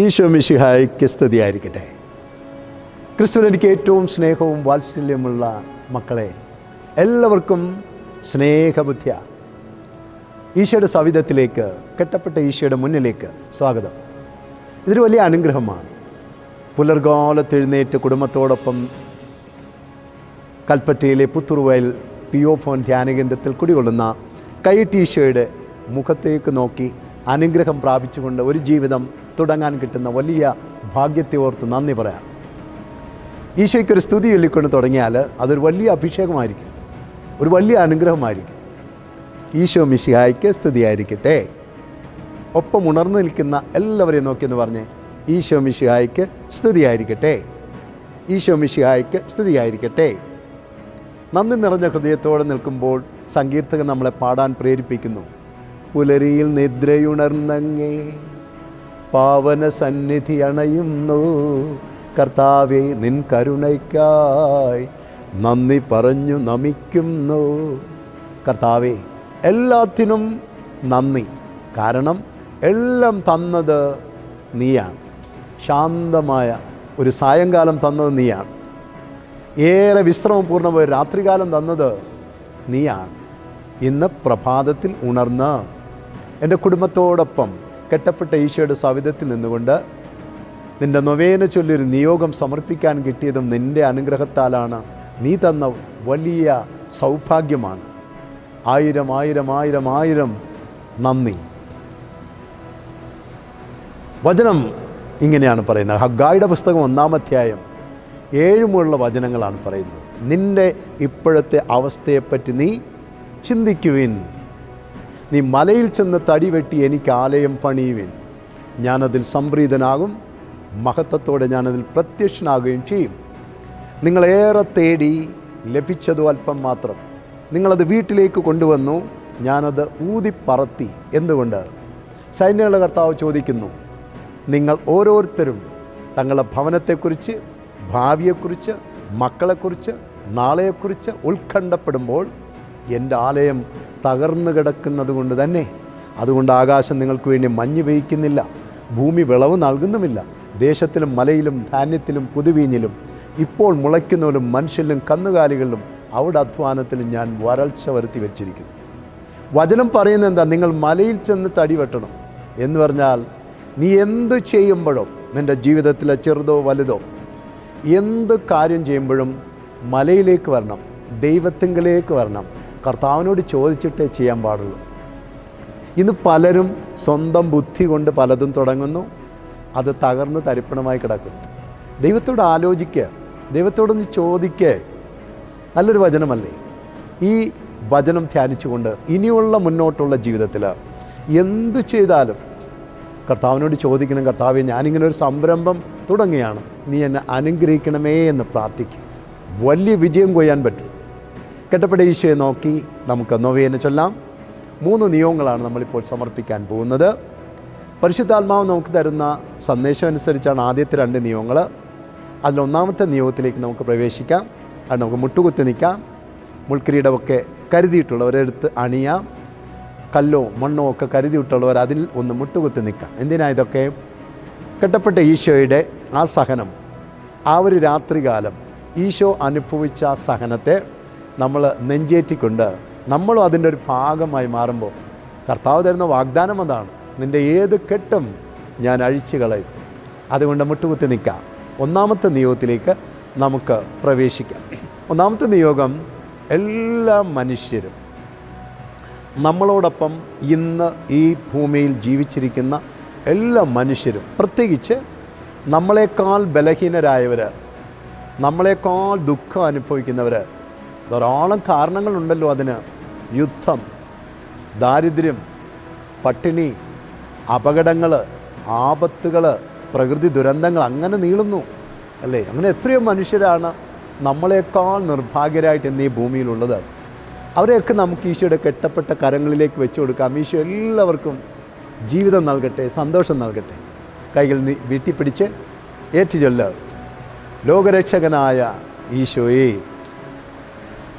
ഈശോ മിശിഹായ്ക്ക് സ്തുതിയായിരിക്കട്ടെ. ക്രിസ്തുവിൽ എനിക്ക് ഏറ്റവും സ്നേഹവും വാത്സല്യമുള്ള മക്കളെ എല്ലാവർക്കും സ്നേഹബുദ്ധ്യ. ഈശോയുടെ സവിധത്തിലേക്ക് കെട്ടപ്പെട്ട ഈശോയുടെ മുന്നിലേക്ക് സ്വാഗതം. ഇതൊരു വലിയ അനുഗ്രഹമാണ്. പുലർകാലത്തെഴുന്നേറ്റ് കുടുംബത്തോടൊപ്പം കൽപ്പറ്റയിലെ പുത്തുറുവയൽ പി ഒ ഫോൺ ധ്യാനകേന്ദ്രത്തിൽ കുടികൊള്ളുന്ന കൈ ടീഷോയുടെ മുഖത്തേക്ക് നോക്കി അനുഗ്രഹം പ്രാപിച്ചുകൊണ്ട് ഒരു ജീവിതം തുടങ്ങാൻ കിട്ടുന്ന വലിയ ഭാഗ്യത്തെ ഓർത്ത് നന്ദി പറയാം. ഈശോയ്ക്കൊരു സ്തുതി ചൊല്ലിക്കൊണ്ട് തുടങ്ങിയാൽ അതൊരു വലിയ അഭിഷേകമായിരിക്കും. ഒരു വലിയ അനുഗ്രഹമായിരിക്കും. ഈശോ മിശിഹായ്ക്ക് സ്തുതിയായിരിക്കട്ടെ. ഒപ്പം ഉണർന്നു നിൽക്കുന്ന എല്ലാവരെയും നോക്കിയെന്ന് പറഞ്ഞ് ഈശോ മിശിഹായ്ക്ക് സ്തുതിയായിരിക്കട്ടെ. ഈശോ മിശിഹായ്ക്ക് സ്തുതിയായിരിക്കട്ടെ. നന്ദി നിറഞ്ഞ ഹൃദയത്തോടെ നിൽക്കുമ്പോൾ സങ്കീർത്തകൻ നമ്മളെ പാടാൻ പ്രേരിപ്പിക്കുന്നു. പുലരിയിൽ നിദ്രയുണർന്നങ്ങേ. പാവന സന്നിധി അണയുന്നു. കർത്താവെ നിൻ കരുണയ്ക്കായി നന്ദി പറഞ്ഞു നമിക്കുന്നു. കർത്താവെ എല്ലാത്തിനും നന്ദി. കാരണം എല്ലാം തന്നത് നീയാണ്. ശാന്തമായ ഒരു സായങ്കാലം തന്നത് നീയാണ്. ഏറെ വിശ്രമപൂർണമായ ഒരു രാത്രികാലം തന്നത് നീയാണ്. ഇന്ന് പ്രഭാതത്തിൽ ഉണർന്ന് എന്റെ കുടുംബത്തോടൊപ്പം കെട്ടപ്പെട്ട ഈശോയുടെ സവിധത്തിൽ നിന്നുകൊണ്ട് നിന്റെ നൊവേന ചൊല്ലൊരു നിയോഗം സമർപ്പിക്കാൻ കിട്ടിയതും നിന്റെ അനുഗ്രഹത്താലാണ്. നീ തന്ന വലിയ സൗഭാഗ്യമാണ്. ആയിരം ആയിരം ആയിരം ആയിരം നന്ദി. വചനം ഇങ്ങനെയാണ് പറയുന്നത്. ഹഗ്ഗായുടെ പുസ്തകം ഒന്നാം അധ്യായം ഏഴുമുള്ള വചനങ്ങളാണ് പറയുന്നത്. നിന്റെ ഇപ്പോഴത്തെ അവസ്ഥയെപ്പറ്റി നീ ചിന്തിക്കുവിൻ. നീ മലയിൽ ചെന്ന് തടി വെട്ടി എനിക്ക് ആലയം പണിയുവിൻ. ഞാനതിൽ സംപ്രീതനാകും. മഹത്വത്തോടെ ഞാനതിൽ പ്രത്യക്ഷനാകുകയും ചെയ്യും. നിങ്ങളേറെ തേടി ലഭിച്ചതു അല്പം മാത്രം. നിങ്ങളത് വീട്ടിലേക്ക് കൊണ്ടുവന്നു. ഞാനത് ഊതിപ്പറത്തി. എന്തുകൊണ്ട്? സൈന്യങ്ങളുടെ കർത്താവ് ചോദിക്കുന്നു. നിങ്ങൾ ഓരോരുത്തരും തങ്ങളുടെ ഭവനത്തെക്കുറിച്ച് ഭാവിയെക്കുറിച്ച് മക്കളെക്കുറിച്ച് നാളെയെക്കുറിച്ച് ഉത്കണ്ഠപ്പെടുമ്പോൾ എന്റെ ആലയം തകർന്നു കിടക്കുന്നത് കൊണ്ട് തന്നെ. അതുകൊണ്ട് ആകാശം നിങ്ങൾക്ക് വേണ്ടി മഞ്ഞ് പെയ്ക്കുന്നില്ല ഭൂമി വിളവ് നൽകുന്നുമില്ല. ദേശത്തിലും മലയിലും ധാന്യത്തിലും പുതുവീഞ്ഞിലും ഇപ്പോൾ മുളയ്ക്കുന്നവരും മനുഷ്യരിലും കന്നുകാലികളിലും അവിടെ അധ്വാനത്തിലും ഞാൻ വരൾച്ച വരുത്തി വെച്ചിരിക്കുന്നു. വചനം പറയുന്നത് എന്താ? നിങ്ങൾ മലയിൽ ചെന്ന് തടി വെട്ടണം എന്ന് പറഞ്ഞാൽ നീ എന്ത് ചെയ്യുമ്പോഴും നിന്റെ ജീവിതത്തിലെ ചെറുതോ വലുതോ എന്ത് കാര്യം ചെയ്യുമ്പോഴും മലയിലേക്ക് വരണം ദൈവത്തിങ്കിലേക്ക് വരണം. കർത്താവിനോട് ചോദിച്ചിട്ടേ ചെയ്യാൻ പാടുള്ളൂ. ഇന്ന് പലരും സ്വന്തം ബുദ്ധി കൊണ്ട് പലതും തുടങ്ങുന്നു. അത് തകർന്ന് തരിപ്പണമായി കിടക്കും ദൈവത്തോട് ആലോചിക്കുക. ദൈവത്തോടൊന്ന് ചോദിക്കേ നല്ലൊരു വചനമല്ലേ? ഈ വചനം ധ്യാനിച്ചുകൊണ്ട് ഇനിയുള്ള മുന്നോട്ടുള്ള ജീവിതത്തിൽ എന്തു ചെയ്താലും കർത്താവിനോട് ചോദിക്കണം കർത്താവെ ഞാനിങ്ങനെ ഒരു സംരംഭം തുടങ്ങിയാണ് നീ എന്നെ അനുഗ്രഹിക്കണമേ എന്ന് പ്രാർത്ഥിക്കും വലിയ വിജയം കൊയ്യാൻ പറ്റും. കെട്ടപ്പെട്ട ഈശോയെ നോക്കി നമുക്ക് നൊവേനെ ചൊല്ലാം. മൂന്ന് നിയമങ്ങളാണ് നമ്മളിപ്പോൾ സമർപ്പിക്കാൻ പോകുന്നത്. പരിശുദ്ധാത്മാവ് നമുക്ക് തരുന്ന സന്ദേശം അനുസരിച്ചാണ് ആദ്യത്തെ രണ്ട് നിയമങ്ങൾ. അതിലൊന്നാമത്തെ നിയമത്തിലേക്ക് നമുക്ക് പ്രവേശിക്കാം. അത് നമുക്ക് മുട്ടുകുത്തി നിൽക്കാം. മുൾക്കിരീടമൊക്കെ കരുതിയിട്ടുള്ളവരെടുത്ത് അണിയാം. കല്ലോ മണ്ണോ ഒക്കെ കരുതിയിട്ടുള്ളവർ അതിൽ ഒന്ന് മുട്ടുകുത്തി നിൽക്കാം. എന്തിനാ ഇതൊക്കെ? കെട്ടപ്പെട്ട ഈശോയുടെ ആ സഹനം. ആ ഒരു രാത്രികാലം ഈശോ അനുഭവിച്ച സഹനത്തെ നമ്മൾ നെഞ്ചേറ്റിക്കൊണ്ട് നമ്മളും അതിന്റെ ഒരു ഭാഗമായി മാറുമ്പോൾ കർത്താവ് തരുന്ന വാഗ്ദാനം അതാണ്. നിന്റെ ഏത് കെട്ടും ഞാൻ അഴിച്ചു കളയും. അതുകൊണ്ട് മുട്ടുകുത്തി നിൽക്കാം. ഒന്നാമത്തെ നിയോഗത്തിലേക്ക് നമുക്ക് പ്രവേശിക്കാം. ഒന്നാമത്തെ നിയോഗം എല്ലാ മനുഷ്യരും നമ്മളോടൊപ്പം ഇന്ന് ഈ ഭൂമിയിൽ ജീവിച്ചിരിക്കുന്ന എല്ലാ മനുഷ്യരും പ്രത്യേകിച്ച് നമ്മളെക്കാൾ ബലഹീനരായവർ നമ്മളെക്കാൾ ദുഃഖം അനുഭവിക്കുന്നവർ ധാരാളം കാരണങ്ങളുണ്ടല്ലോ അതിന്. യുദ്ധം ദാരിദ്ര്യം പട്ടിണി അപകടങ്ങൾ ആപത്തുകൾ പ്രകൃതി ദുരന്തങ്ങൾ അങ്ങനെ നീളുന്നു അല്ലേ? അങ്ങനെ എത്രയോ മനുഷ്യരാണ് നമ്മളെക്കാൾ നിർഭാഗ്യരായിട്ട് ഇന്ന് ഈ ഭൂമിയിലുള്ളത്. അവരെയൊക്കെ നമുക്ക് ഈശോയുടെ കെട്ടപ്പെട്ട കരങ്ങളിലേക്ക് വെച്ചു കൊടുക്കാം. ഈശോ എല്ലാവർക്കും ജീവിതം നൽകട്ടെ സന്തോഷം നൽകട്ടെ. കൈകൾ നീ വീട്ടിപ്പിടിച്ച് ഏറ്റുചൊല്ല്. ലോകരക്ഷകനായ ഈശോയെ.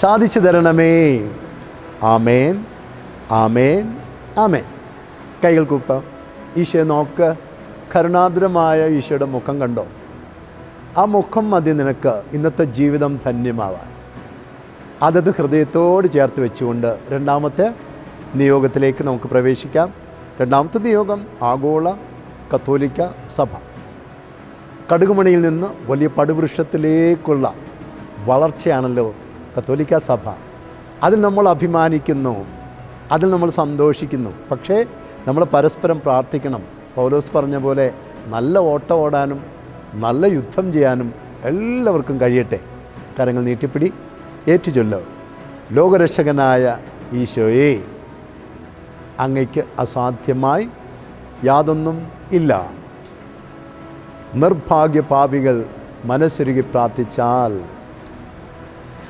സാധിച്ചു തരണമേ. ആമേൻ. ആമേൻ. ആമേൻ. കൈകൾ ഈശോ നോക്ക്. കരുണാദ്രമായ ഈശോയുടെ മുഖം കണ്ടോ? ആ മുഖം മതി നിനക്ക്. ഇന്നത്തെ ജീവിതം ധന്യമാവാൻ. അതത് ഹൃദയത്തോട് ചേർത്ത് വെച്ചുകൊണ്ട് രണ്ടാമത്തെ നിയോഗത്തിലേക്ക് നമുക്ക് പ്രവേശിക്കാം. രണ്ടാമത്തെ നിയോഗം ആഗോള കത്തോലിക്ക സഭ. കടുകുമണിയിൽ നിന്ന് വലിയ പടുവൃക്ഷത്തിലേക്കുള്ള വളർച്ചയാണല്ലോ കത്തോലിക്ക സഭ. അതിൽ നമ്മൾ അഭിമാനിക്കുന്നു. അതിൽ നമ്മൾ സന്തോഷിക്കുന്നു. പക്ഷേ നമ്മൾ പരസ്പരം പ്രാർത്ഥിക്കണം. പൗലോസ് പറഞ്ഞ പോലെ നല്ല ഓട്ടം ഓടാനും നല്ല യുദ്ധം ചെയ്യാനും എല്ലാവർക്കും കഴിയട്ടെ. കരങ്ങൾ നീട്ടിപ്പിടി. ഏറ്റുചൊല്ലോ. ലോകരക്ഷകനായ ഈശോയെ അങ്ങയ്ക്ക് അസാധ്യമായി യാതൊന്നും ഇല്ല. നിർഭാഗ്യ പാപികൾ മനസ്സൊരുകി പ്രാർത്ഥിച്ചാൽ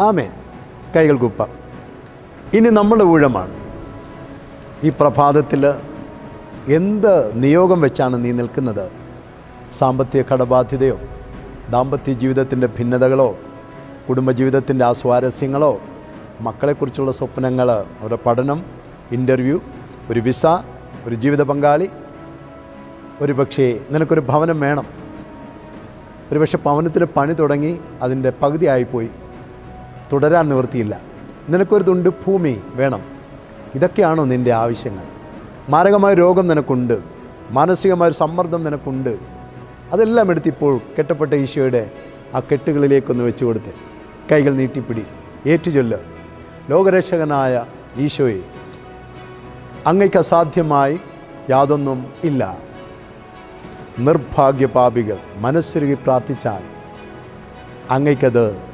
ആമേൻ. കൈകൾ കുപ്പ. ഇനി നമ്മുടെ ഊഴമാണ്. ഈ പ്രഭാതത്തിൽ എന്ത് നിയോഗം വെച്ചാണ് നീ നിൽക്കുന്നത്? സാമ്പത്തിക കടബാധ്യതയോ ദാമ്പത്യ ജീവിതത്തിന്റെ ഭിന്നതകളോ കുടുംബജീവിതത്തിന്റെ ആസ്വാരസ്യങ്ങളോ മക്കളെക്കുറിച്ചുള്ള സ്വപ്നങ്ങൾ അവരുടെ പഠനം ഇന്റർവ്യൂ ഒരു വിസ ഒരു ജീവിത പങ്കാളി. ഒരു പക്ഷേ നിനക്കൊരു ഭവനം വേണം. ഒരു പക്ഷേ ഭവനത്തിൽ പണി തുടങ്ങി അതിന്റെ പകുതിയായിപ്പോയി. തുടരാൻ നിവൃത്തിയില്ല. നിനക്കൊരു തുണ്ട് ഭൂമി വേണം. ഇതൊക്കെയാണോ നിന്റെ ആവശ്യങ്ങൾ? മാരകമായ രോഗം നിനക്കുണ്ട്. മാനസികമായ സമ്മർദ്ദം നിനക്കുണ്ട്. അതെല്ലാം എടുത്തിപ്പോൾ കെട്ടപ്പെട്ട ഈശോയുടെ ആ കെട്ടുകളിലേക്കൊന്ന് വെച്ചു കൊടുത്ത് കൈകൾ നീട്ടിപ്പിടി. ഏറ്റുചൊല്ല്. ലോകരക്ഷകനായ ഈശോയെ അങ്ങയ്ക്ക് അസാധ്യമായി യാതൊന്നും ഇല്ല. നിർഭാഗ്യപാപികൾ മനസ്സുരുകി പ്രാർത്ഥിച്ചാൽ അങ്ങയ്ക്കത്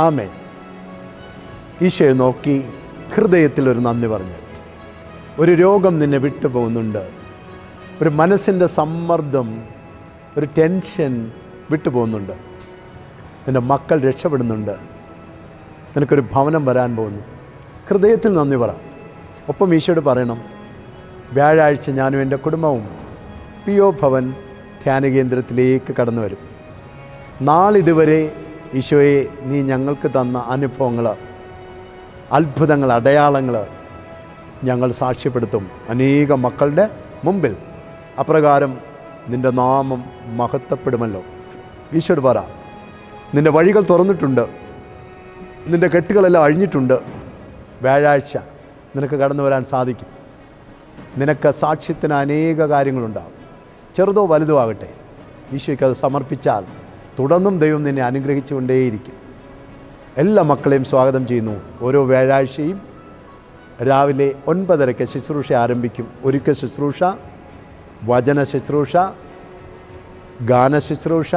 ആമേൻ. ഈശോയെ നോക്കി ഹൃദയത്തിൽ ഒരു നന്ദി പറഞ്ഞു. ഒരു രോഗം നിന്നെ വിട്ടുപോകുന്നുണ്ട്. ഒരു മനസ്സിന്റെ സമ്മർദ്ദം ഒരു ടെൻഷൻ വിട്ടുപോകുന്നുണ്ട്. നിന്റെ മക്കൾ രക്ഷപ്പെടുന്നുണ്ട്. നിനക്കൊരു ഭവനം വരാൻ പോകുന്നു. ഹൃദയത്തിൽ നന്ദി പറ. ഒപ്പം ഈശോട് പറയണം വ്യാഴാഴ്ച ഞാനും എന്റെ കുടുംബവും പി ഒ ഭവൻ ധ്യാന കേന്ദ്രത്തിലേക്ക് കടന്നു വരും. നാളിതുവരെ ഈശോയെ നീ ഞങ്ങൾക്ക് തന്ന അനുഭവങ്ങൾ അത്ഭുതങ്ങൾ അടയാളങ്ങൾ ഞങ്ങൾ സാക്ഷ്യപ്പെടുത്തും. അനേക മക്കളുടെ മുമ്പിൽ അപ്രകാരം നിന്റെ നാമം മഹത്വപ്പെടുമല്ലോ. ഈശോട് പറ നിന്റെ വഴികൾ തുറന്നിട്ടുണ്ട് നിന്റെ കെട്ടുകളെല്ലാം അഴിഞ്ഞിട്ടുണ്ട്. വ്യാഴാഴ്ച നിനക്ക് കടന്നു വരാൻ സാധിക്കും. നിനക്ക് സാക്ഷ്യത്തിന് അനേക കാര്യങ്ങളുണ്ടാകും. ചെറുതോ വലുതോ ആകട്ടെ ഈശോയ്ക്ക് അത് സമർപ്പിച്ചാൽ തുടർന്നും ദൈവം നിന്നെ അനുഗ്രഹിച്ചുകൊണ്ടേയിരിക്കും എല്ലാ മക്കളെയും സ്വാഗതം ചെയ്യുന്നു. ഓരോ വ്യാഴാഴ്ചയും രാവിലെ ഒൻപതരയ്ക്ക് ശുശ്രൂഷ ആരംഭിക്കും. ഒരുക്ക ശുശ്രൂഷ വചന ശുശ്രൂഷ ഗാന ശുശ്രൂഷ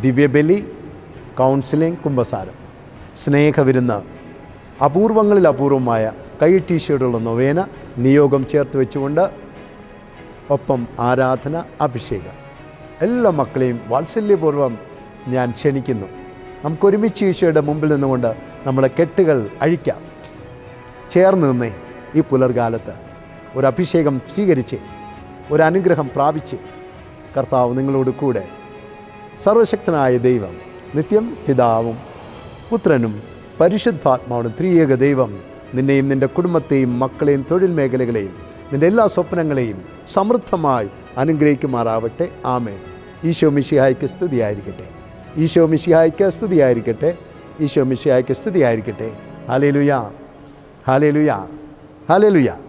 ദിവ്യബലി കൗൺസിലിംഗ് കുംഭസാരം. സ്നേഹവിരുന്ന് അപൂർവങ്ങളിൽ അപൂർവമായ കൈ ടീഷർട്ടുള്ള നൊവേന നിയോഗം ചേർത്ത് വെച്ചുകൊണ്ട് ഒപ്പം ആരാധന അഭിഷേകം. എല്ലാ മക്കളെയും വാത്സല്യപൂർവം ഞാൻ ക്ഷണിക്കുന്നു. നമുക്കൊരുമിച്ച് ഈശോയുടെ മുമ്പിൽ നിന്നുകൊണ്ട് നമ്മുടെ കെട്ടുകൾ അഴിക്കാം. ചേർന്ന് നിന്നേ ഈ പുലർകാലത്ത്. ഒരു അഭിഷേകം സ്വീകരിച്ച് ഒരു അനുഗ്രഹം പ്രാപിച്ച് കർത്താവ് നിങ്ങളോട് കൂടെ. സർവശക്തനായ ദൈവം നിത്യം പിതാവും പുത്രനും പരിശുദ്ധാത്മാവും ത്രിയേക ദൈവം നിന്നെയും നിന്റെ കുടുംബത്തെയും മക്കളെയും തൊഴിൽ മേഖലകളെയും നിന്റെ എല്ലാ സ്വപ്നങ്ങളെയും സമൃദ്ധമായി അനുഗ്രഹിക്കുമാറാവട്ടെ. ആമേ ഈശോ മിഷിഹായ്ക്ക് സ്തുതിയായിരിക്കട്ടെ. ഈശോ മിഷിഹായ്ക്ക് സ്തുതിയായിരിക്കട്ടെ. ഈശോ മിഷിഹായ്ക്ക് സ്തുതിയായിരിക്കട്ടെ. Hallelujah hallelujah hallelujah